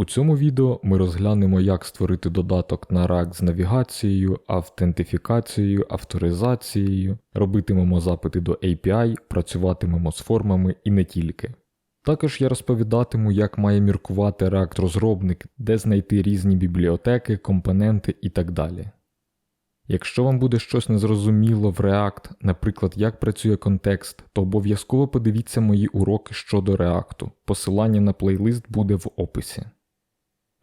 У цьому відео ми розглянемо, як створити додаток на React з навігацією, автентифікацією, авторизацією, робитимемо запити до API, працюватимемо з формами і не тільки. Також я розповідатиму, як має міркувати React розробник, де знайти різні бібліотеки, компоненти і так далі. Якщо вам буде щось незрозуміло в React, наприклад, як працює контекст, то обов'язково подивіться мої уроки щодо React. Посилання на плейлист буде в описі.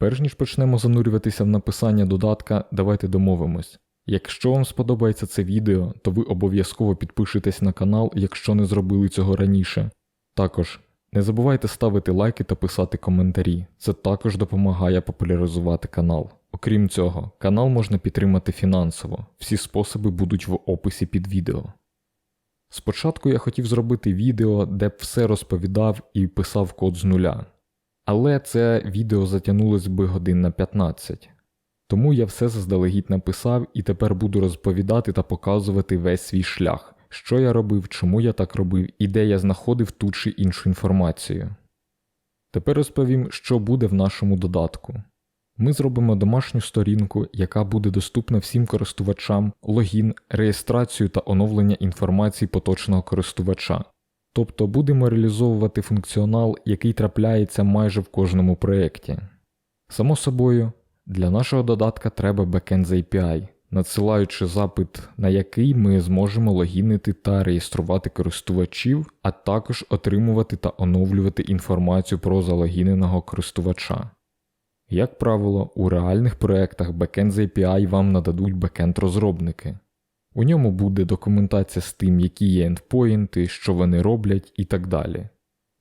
Перш ніж почнемо занурюватися в написання додатка, давайте домовимось. Якщо вам сподобається це відео, то ви обов'язково підпишитесь на канал, якщо не зробили цього раніше. Також не забувайте ставити лайки та писати коментарі, це також допомагає популяризувати канал. Окрім цього, канал можна підтримати фінансово, всі способи будуть в описі під відео. Спочатку я хотів зробити відео, де б все розповідав і писав код з нуля, але це відео затягнулось би годин на 15. Тому я все заздалегідь написав і тепер буду розповідати та показувати весь свій шлях, що я робив, чому я так робив і де я знаходив ту чи іншу інформацію. Тепер розповім, що буде в нашому додатку. Ми зробимо домашню сторінку, яка буде доступна всім користувачам, логін, реєстрацію та оновлення інформації поточного користувача. Тобто будемо реалізовувати функціонал, який трапляється майже в кожному проєкті. Само собою, для нашого додатка треба бекенд з API, надсилаючи запит, на який ми зможемо логінити та реєструвати користувачів, а також отримувати та оновлювати інформацію про залогіненого користувача. Як правило, у реальних проєктах бекенд з API вам нададуть бекенд розробники. У ньому буде документація з тим, які є ендпоінти, що вони роблять і так далі.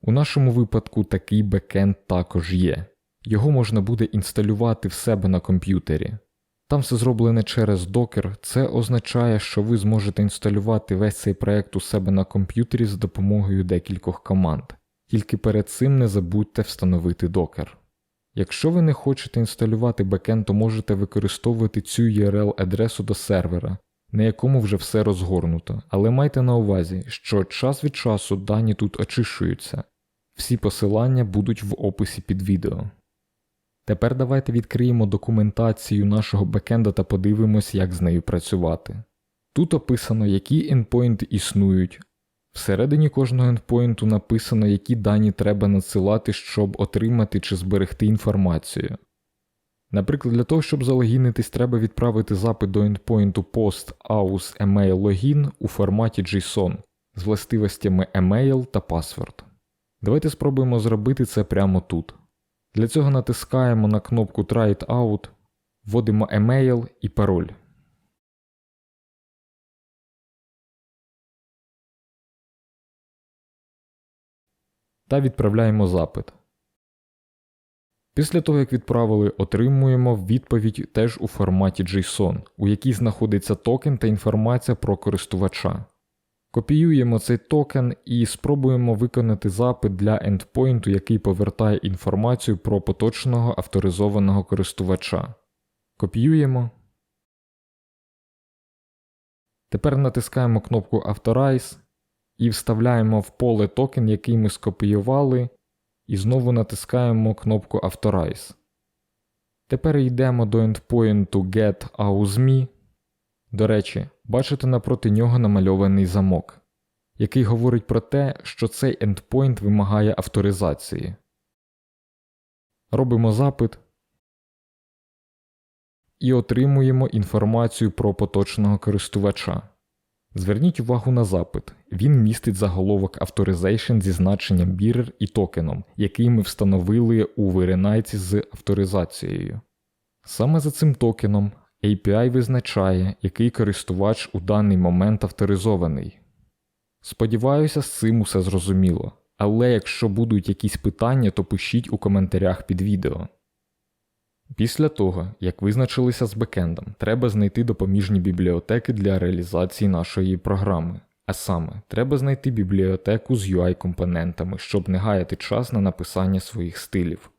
У нашому випадку такий бекенд також є. Його можна буде інсталювати в себе на комп'ютері. Там все зроблене через Docker, це означає, що ви зможете інсталювати весь цей проект у себе на комп'ютері з допомогою декількох команд. Тільки перед цим не забудьте встановити Docker. Якщо ви не хочете інсталювати бекенд, то можете використовувати цю URL-адресу до сервера, на якому вже все розгорнуто, але майте на увазі, що час від часу дані тут очищуються, всі посилання будуть в описі під відео. Тепер давайте відкриємо документацію нашого бекенда та подивимось, як з нею працювати. Тут описано, які ендпоінти існують. Всередині кожного ендпоінту написано, які дані треба надсилати, щоб отримати чи зберегти інформацію. Наприклад, для того, щоб залогінитись, треба відправити запит до ендпоінту post aus email login у форматі JSON з властивостями email та password. Давайте спробуємо зробити це прямо тут. Для цього натискаємо на кнопку Try it out, вводимо email і пароль. Та відправляємо запит. Після того, як відправили, отримуємо відповідь теж у форматі JSON, у якій знаходиться токен та інформація про користувача. Копіюємо цей токен і спробуємо виконати запит для ендпоінту, який повертає інформацію про поточного авторизованого користувача. Копіюємо. Тепер натискаємо кнопку Authorize і вставляємо в поле токен, який ми скопіювали, і знову натискаємо кнопку Authorize. Тепер йдемо до ендпоінту GetAusMe. До речі, бачите напроти нього намальований замок, який говорить про те, що цей ендпоінт вимагає авторизації. Робимо запит і отримуємо інформацію про поточного користувача. Зверніть увагу на запит. Він містить заголовок Authorization зі значенням Bearer і токеном, який ми встановили у виринайці з авторизацією. Саме за цим токеном API визначає, який користувач у даний момент авторизований. Сподіваюся, з цим усе зрозуміло, але якщо будуть якісь питання, то пишіть у коментарях під відео. Після того, як визначилися з бекендом, треба знайти допоміжні бібліотеки для реалізації нашої програми. А саме, треба знайти бібліотеку з UI-компонентами, щоб не гаяти час на написання своїх стилів.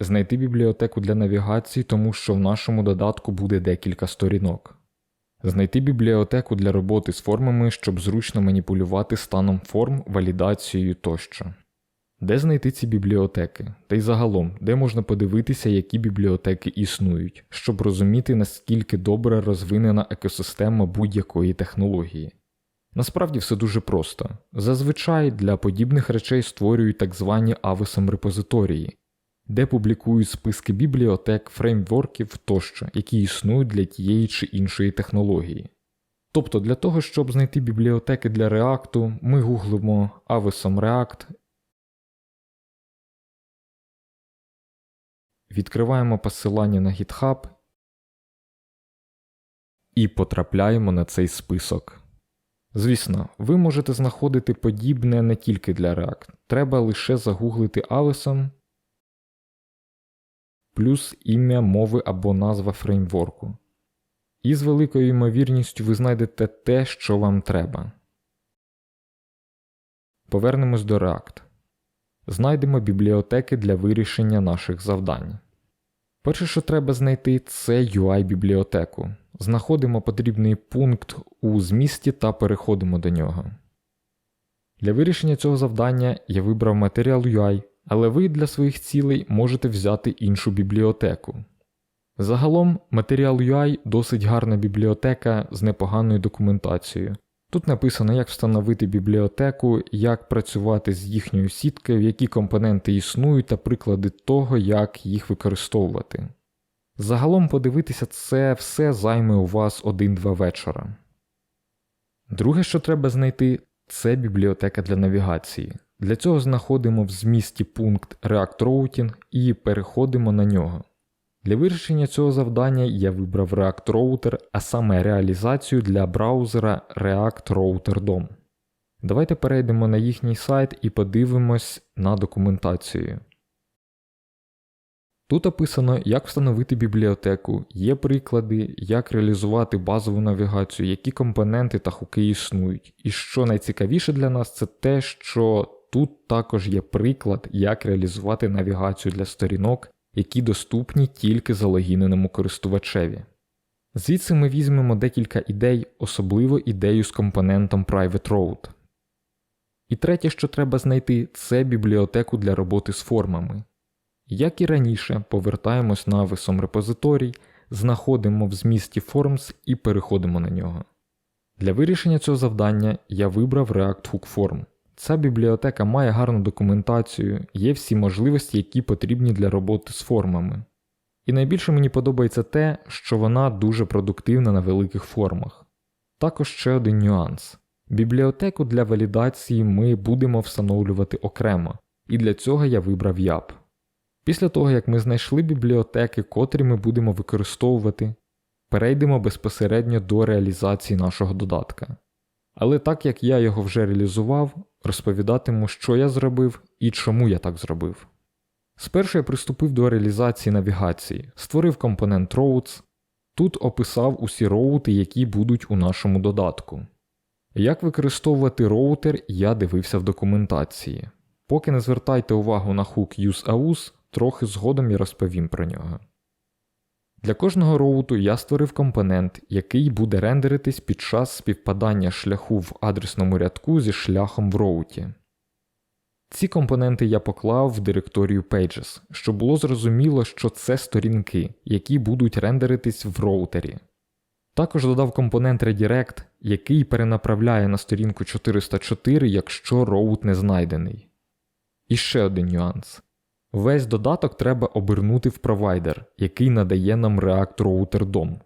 Знайти бібліотеку для навігації, тому що в нашому додатку буде декілька сторінок. Знайти бібліотеку для роботи з формами, щоб зручно маніпулювати станом форм, валідацією тощо. Де знайти ці бібліотеки? Та й загалом, де можна подивитися, які бібліотеки існують, щоб розуміти, наскільки добре розвинена екосистема будь-якої технології. Насправді все дуже просто. Зазвичай для подібних речей створюють так звані авесом репозиторії, де публікують списки бібліотек, фреймворків тощо, які існують для тієї чи іншої технології. Тобто для того, щоб знайти бібліотеки для React, ми гуглимо Avesом React, відкриваємо посилання на GitHub і потрапляємо на цей список. Звісно, ви можете знаходити подібне не тільки для React. Треба лише загуглити Avesом плюс ім'я мови або назва фреймворку. І з великою ймовірністю ви знайдете те, що вам треба. Повернемось до React. Знайдемо бібліотеки для вирішення наших завдань. Перше, що треба знайти, це UI-бібліотеку. Знаходимо потрібний пункт у змісті та переходимо до нього. Для вирішення цього завдання я вибрав матеріал UI, але ви для своїх цілей можете взяти іншу бібліотеку. Загалом, матеріал UI досить гарна бібліотека з непоганою документацією. Тут написано, як встановити бібліотеку, як працювати з їхньою сіткою, які компоненти існують та приклади того, як їх використовувати. Загалом подивитися це все займе у вас 1-2 вечора. Друге, що треба знайти, це бібліотека для навігації. Для цього знаходимо в змісті пункт React Routing і переходимо на нього. Для вирішення цього завдання я вибрав React Router, а саме реалізацію для браузера React Router DOM. Давайте перейдемо на їхній сайт і подивимось на документацію. Тут описано, як встановити бібліотеку, є приклади, як реалізувати базову навігацію, які компоненти та хуки існують. І що найцікавіше для нас, це те, що тут також є приклад, як реалізувати навігацію для сторінок, які доступні тільки залогіненому користувачеві. Звідси ми візьмемо декілька ідей, особливо ідею з компонентом Private Road. І третє, що треба знайти, це бібліотеку для роботи з формами. Як і раніше, повертаємось на весом репозиторій, знаходимо в змісті Forms і переходимо на нього. Для вирішення цього завдання я вибрав React Hook Form. Ця бібліотека має гарну документацію, є всі можливості, які потрібні для роботи з формами. І найбільше мені подобається те, що вона дуже продуктивна на великих формах. Також ще один нюанс. Бібліотеку для валідації ми будемо встановлювати окремо, і для цього я вибрав YAP. Після того, як ми знайшли бібліотеки, котрі ми будемо використовувати, перейдемо безпосередньо до реалізації нашого додатка. Але так як я його вже реалізував, розповідатиму, що я зробив і чому я так зробив. Спершу я приступив до реалізації навігації, створив компонент Roads, тут описав усі роути, які будуть у нашому додатку. Як використовувати роутер, я дивився в документації. Поки не звертайте увагу на хук useAus, трохи згодом я розповім про нього. Для кожного роуту я створив компонент, який буде рендеритись під час співпадання шляху в адресному рядку зі шляхом в роуті. Ці компоненти я поклав в директорію Pages, щоб було зрозуміло, що це сторінки, які будуть рендеритись в роутері. Також додав компонент Redirect, який перенаправляє на сторінку 404, якщо роут не знайдений. І ще один нюанс. Весь додаток треба обернути в провайдер, який надає нам React Router DOM.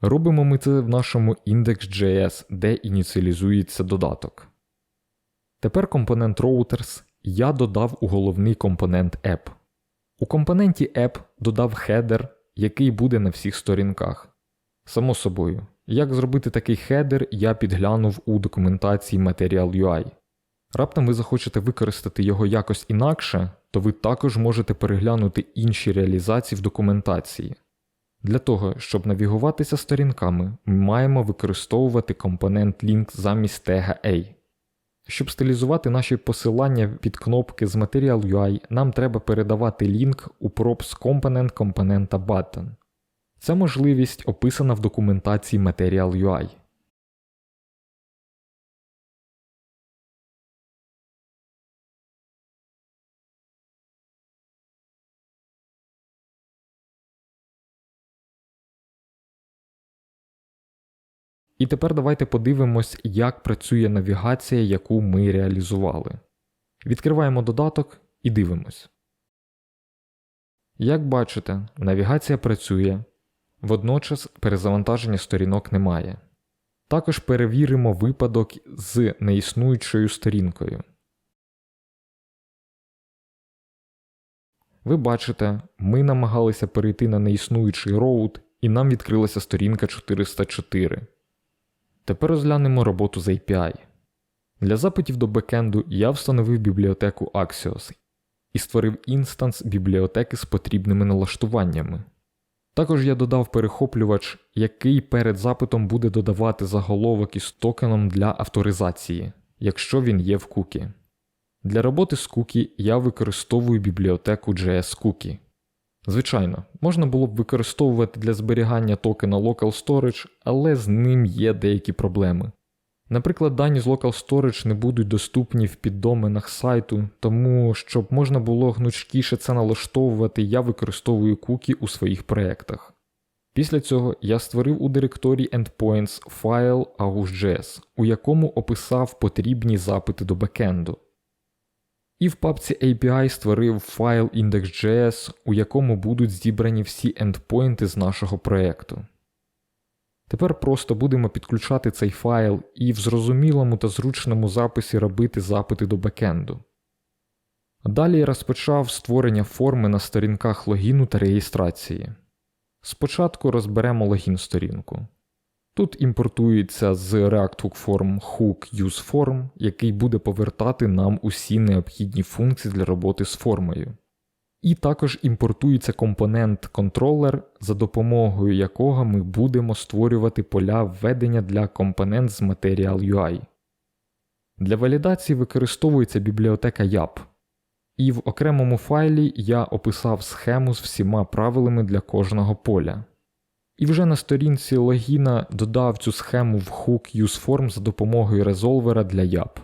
Робимо ми це в нашому index.js, де ініціалізується додаток. Тепер компонент Routers я додав у головний компонент App. У компоненті App додав хедер, який буде на всіх сторінках. Само собою, як зробити такий хедер, я підглянув у документації Material UI. Раптом ви захочете використати його якось інакше, то ви також можете переглянути інші реалізації в документації. Для того, щоб навігуватися сторінками, ми маємо використовувати компонент link замість тега A. Щоб стилізувати наші посилання під кнопки з Material UI, нам треба передавати лінк у props компонент компонента button. Ця можливість описана в документації Material UI. І тепер давайте подивимось, як працює навігація, яку ми реалізували. Відкриваємо додаток і дивимось. Як бачите, навігація працює, водночас перезавантаження сторінок немає. Також перевіримо випадок з неіснуючою сторінкою. Ви бачите, ми намагалися перейти на неіснуючий роут, і нам відкрилася сторінка 404. Тепер розглянемо роботу з API. Для запитів до бекенду я встановив бібліотеку Axios і створив інстанс бібліотеки з потрібними налаштуваннями. Також я додав перехоплювач, який перед запитом буде додавати заголовок із токеном для авторизації, якщо він є в кукі. Для роботи з кукі я використовую бібліотеку JS Cookie. Звичайно, можна було б використовувати для зберігання токена Local Storage, але з ним є деякі проблеми. Наприклад, дані з Local Storage не будуть доступні в піддоменах сайту, тому щоб можна було гнучкіше це налаштовувати, я використовую кукі у своїх проєктах. Після цього я створив у директорії Endpoints файл August.js, у якому описав потрібні запити до бекенду. І в папці API створив файл index.js, у якому будуть зібрані всі ендпойнти з нашого проєкту. Тепер просто будемо підключати цей файл і в зрозумілому та зручному записі робити запити до бекенду. Далі розпочав створення форми на сторінках логіну та реєстрації. Спочатку розберемо логін сторінку. Тут імпортується з React Form Hook UseForm, який буде повертати нам усі необхідні функції для роботи з формою. І також імпортується компонент контролер, за допомогою якого ми будемо створювати поля введення для компонент з Material UI. Для валідації використовується бібліотека YAP. І в окремому файлі я описав схему з всіма правилами для кожного поля. І вже на сторінці логіна додав цю схему в hook useform за допомогою резолвера для YAP.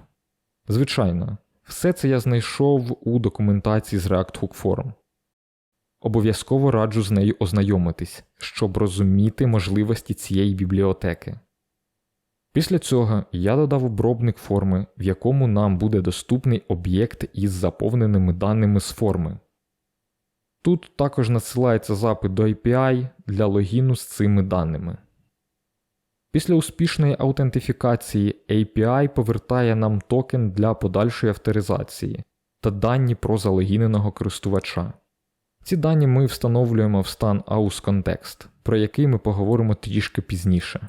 Звичайно, все це я знайшов у документації з React Hook Form. Обов'язково раджу з нею ознайомитись, щоб розуміти можливості цієї бібліотеки. Після цього я додав обробник форми, в якому нам буде доступний об'єкт із заповненими даними з форми. Тут також надсилається запит до API для логіну з цими даними. Після успішної аутентифікації API повертає нам токен для подальшої авторизації та дані про залогіненого користувача. Ці дані ми встановлюємо в стан AUS про який ми поговоримо трішки пізніше.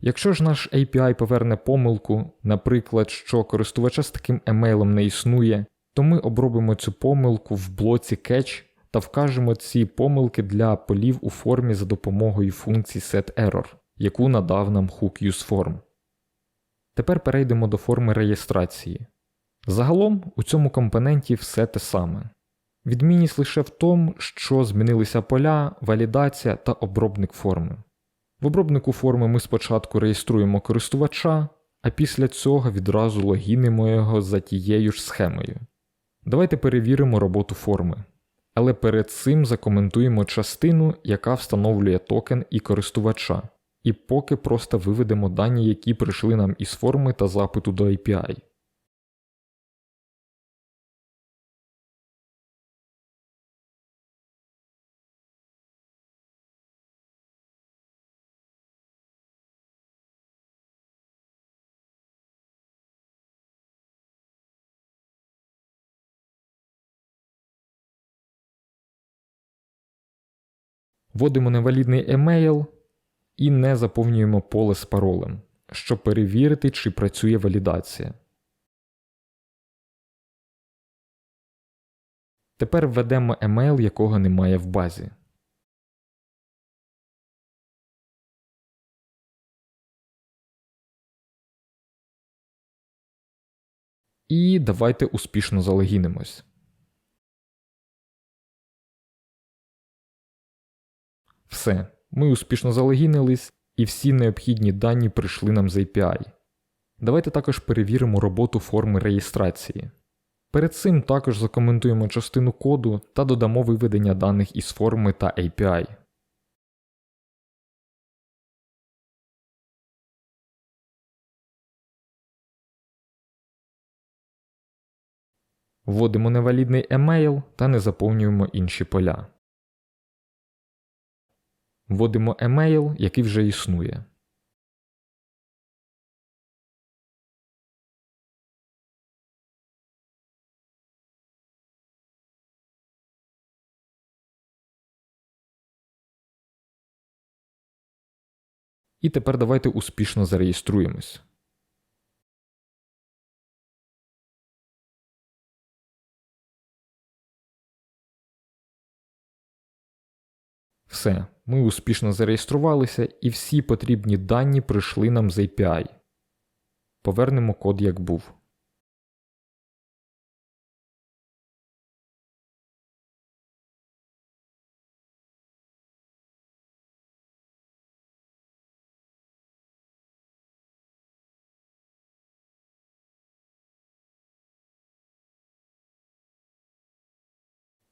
Якщо ж наш API поверне помилку, наприклад, що користувача з таким емейлом не існує, то ми обробимо цю помилку в блоці Catch та вкажемо ці помилки для полів у формі за допомогою функції setError, яку надав нам hook useForm. Тепер перейдемо до форми реєстрації. Загалом у цьому компоненті все те саме. Відмінність лише в тому, що змінилися поля, валідація та обробник форми. В обробнику форми ми спочатку реєструємо користувача, а після цього відразу логінимо його за тією ж схемою. Давайте перевіримо роботу форми. Але перед цим закоментуємо частину, яка встановлює токен і користувача, і поки просто виведемо дані, які прийшли нам із форми та запиту до API. Вводимо невалідний емейл і не заповнюємо поле з паролем, щоб перевірити, чи працює валідація. Тепер введемо емейл, якого немає в базі. І давайте успішно залогінимось. Все, ми успішно залогінились і всі необхідні дані прийшли нам з API. Давайте також перевіримо роботу форми реєстрації. Перед цим також закоментуємо частину коду та додамо виведення даних із форми та API. Вводимо невалідний емейл та не заповнюємо інші поля. Вводимо емейл, який вже існує. І тепер давайте успішно зареєструємось. Все, ми успішно зареєструвалися і всі потрібні дані прийшли нам з API. Повернемо код як був.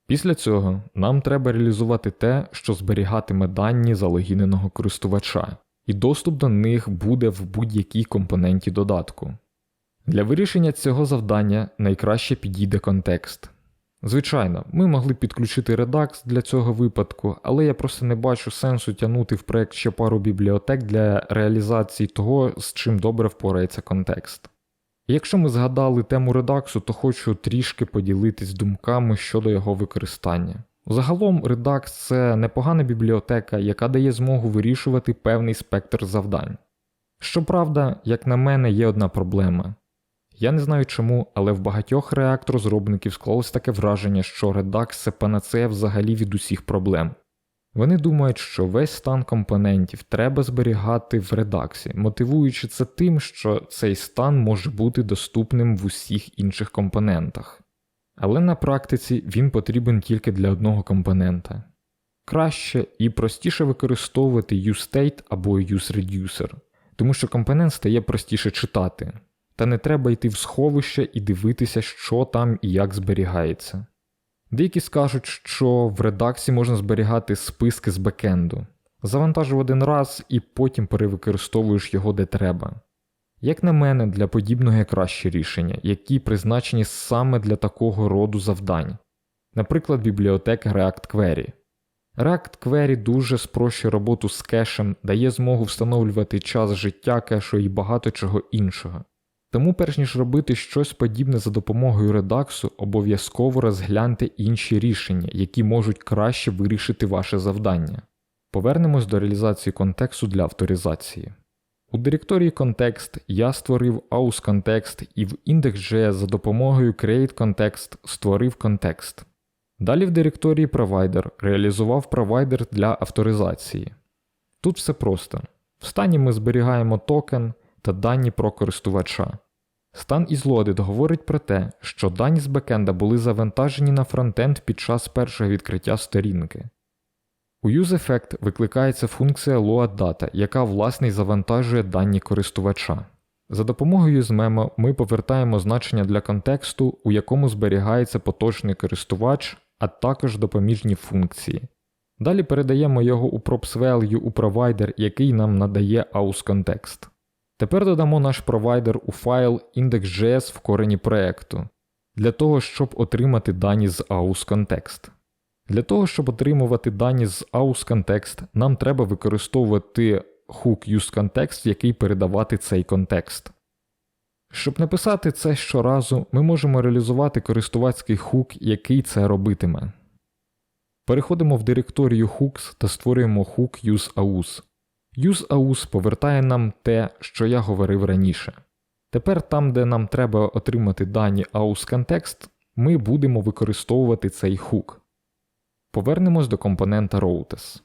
Після цього нам треба реалізувати те, що зберігатиме дані залогіненого користувача, і доступ до них буде в будь-якій компоненті додатку. Для вирішення цього завдання найкраще підійде контекст. Звичайно, ми могли підключити Redux для цього випадку, але я просто не бачу сенсу тягнути в проект ще пару бібліотек для реалізації того, з чим добре впорається контекст. Якщо ми згадали тему редаксу, то хочу трішки поділитись думками щодо його використання. Загалом Redux це непогана бібліотека, яка дає змогу вирішувати певний спектр завдань. Щоправда, як на мене, є одна проблема. Я не знаю чому, але в багатьох реактор-розробників склалось таке враження, що Redux це панацея взагалі від усіх проблем. Вони думають, що весь стан компонентів треба зберігати в редаксі, мотивуючи це тим, що цей стан може бути доступним в усіх інших компонентах. Але на практиці він потрібен тільки для одного компонента. Краще і простіше використовувати useState або useReducer, тому що компонент стає простіше читати, та не треба йти в сховище і дивитися, що там і як зберігається. Деякі скажуть, що в редаксі можна зберігати списки з бекенду. Завантажив один раз і потім перевикористовуєш його де треба. Як на мене, для подібного є краще рішення, які призначені саме для такого роду завдань, наприклад, бібліотека React Query. React Query дуже спрощує роботу з кешем, дає змогу встановлювати час життя кешу і багато чого іншого. Тому, перш ніж робити щось подібне за допомогою редаксу, обов'язково розгляньте інші рішення, які можуть краще вирішити ваше завдання. Повернемось до реалізації контексту для авторизації. У директорії контекст я створив aus-контекст і в index.js за допомогою create-context створив контекст. Далі в директорії Provider реалізував провайдер для авторизації. Тут все просто. В стані ми зберігаємо токен та дані про користувача. Стан із Loaded говорить про те, що дані з бекенда були завантажені на фронтенд під час першого відкриття сторінки. У UseEffect викликається функція LoadData, яка власне й завантажує дані користувача. За допомогою UseMemo ми повертаємо значення для контексту, у якому зберігається поточний користувач, а також допоміжні функції. Далі передаємо його у props value у провайдер, який нам надає aus-контекст. Тепер додамо наш провайдер у файл index.js в корені проекту для того, щоб отримати дані з aus-контекст. Для того, щоб отримувати дані з aus-контекст, нам треба використовувати hook useContext, який передавати цей контекст. Щоб написати це щоразу, ми можемо реалізувати користувацький хук, який це робитиме. Переходимо в директорію hooks та створюємо hook useAus. UseAus повертає нам те, що я говорив раніше. Тепер там, де нам треба отримати дані aus-контекст, ми будемо використовувати цей хук. Повернемось до компонента Routes.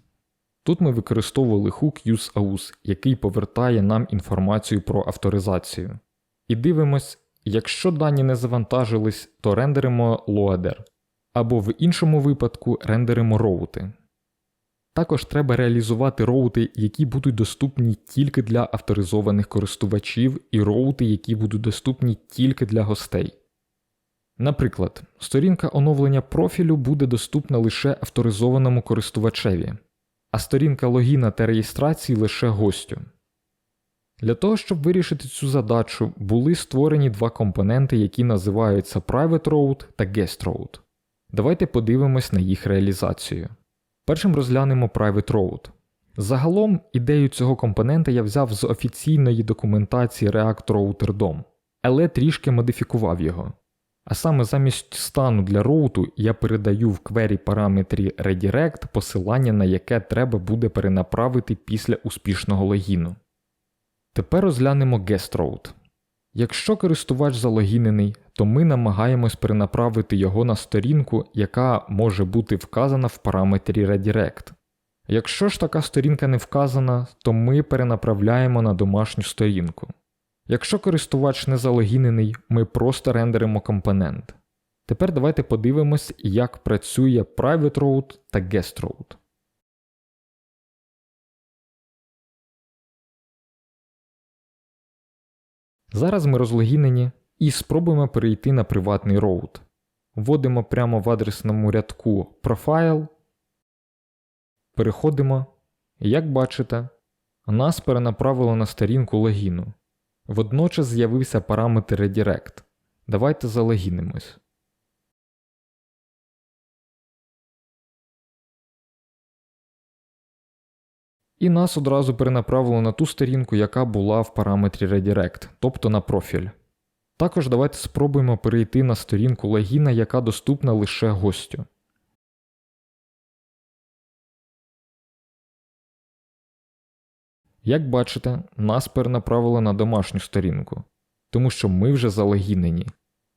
Тут ми використовували хук useAus, який повертає нам інформацію про авторизацію. І дивимось, якщо дані не завантажились, то рендеримо loader, або в іншому випадку рендеримо роути. Також треба реалізувати роути, які будуть доступні тільки для авторизованих користувачів, і роути, які будуть доступні тільки для гостей. Наприклад, сторінка оновлення профілю буде доступна лише авторизованому користувачеві, а сторінка логіна та реєстрації лише гостю. Для того, щоб вирішити цю задачу, були створені два компоненти, які називаються Private Road та Guest Road. Давайте подивимось на їх реалізацію. Першим розглянемо Private Road. Загалом ідею цього компонента я взяв з офіційної документації React Router DOM, але трішки модифікував його. А саме замість стану для роуту я передаю в query параметрі redirect посилання, на яке треба буде перенаправити після успішного логіну. Тепер розглянемо guest route. Якщо користувач залогінений, то ми намагаємось перенаправити його на сторінку, яка може бути вказана в параметрі redirect. Якщо ж така сторінка не вказана, то ми перенаправляємо на домашню сторінку. Якщо користувач не залогінений, ми просто рендеримо компонент. Тепер давайте подивимось, як працює Private Route та Guest Route. Зараз ми розлогінені і спробуємо перейти на приватний роут. Вводимо прямо в адресному рядку Profile. Переходимо. Як бачите, нас перенаправило на сторінку логіну. Водночас з'явився параметр redirect. Давайте залогінимось. І нас одразу перенаправило на ту сторінку, яка була в параметрі redirect, тобто на профіль. Також давайте спробуємо перейти на сторінку логіна, яка доступна лише гостю. Як бачите, нас перенаправили на домашню сторінку, тому що ми вже залогінені,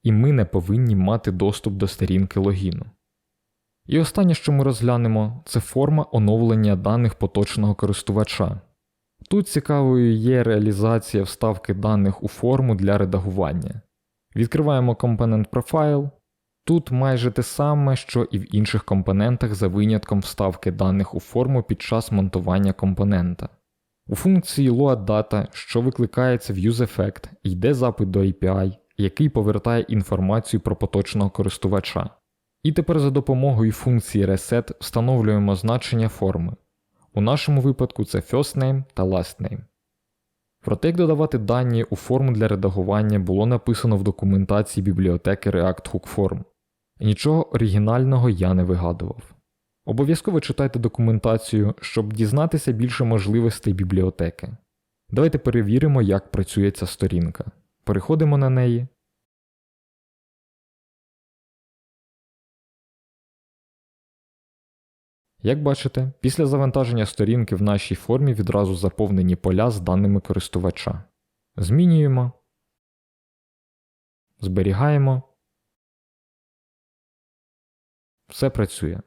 і ми не повинні мати доступ до сторінки логіну. І останнє, що ми розглянемо, це форма оновлення даних поточного користувача. Тут цікавою є реалізація вставки даних у форму для редагування. Відкриваємо компонент Profile. Тут майже те саме, що і в інших компонентах за винятком вставки даних у форму під час монтування компонента. У функції loadData, що викликається в useEffect, йде запит до API, який повертає інформацію про поточного користувача. І тепер за допомогою функції reset встановлюємо значення форми. У нашому випадку це firstName та lastName. Проте як додавати дані у форму для редагування було написано в документації бібліотеки React Hook. Нічого оригінального я не вигадував. Обов'язково читайте документацію, щоб дізнатися більше можливостей бібліотеки. Давайте перевіримо, як працює ця сторінка. Переходимо на неї. Як бачите, після завантаження сторінки в нашій формі відразу заповнені поля з даними користувача. Змінюємо. Зберігаємо. Все працює.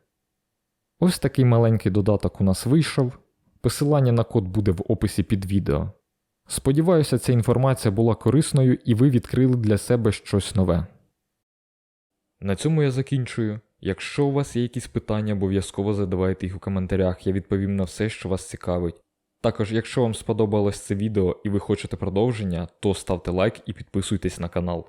Ось такий маленький додаток у нас вийшов. Посилання на код буде в описі під відео. Сподіваюся, ця інформація була корисною і ви відкрили для себе щось нове. На цьому я закінчую. Якщо у вас є якісь питання, обов'язково задавайте їх у коментарях, я відповім на все, що вас цікавить. Також, якщо вам сподобалось це відео і ви хочете продовження, то ставте лайк і підписуйтесь на канал.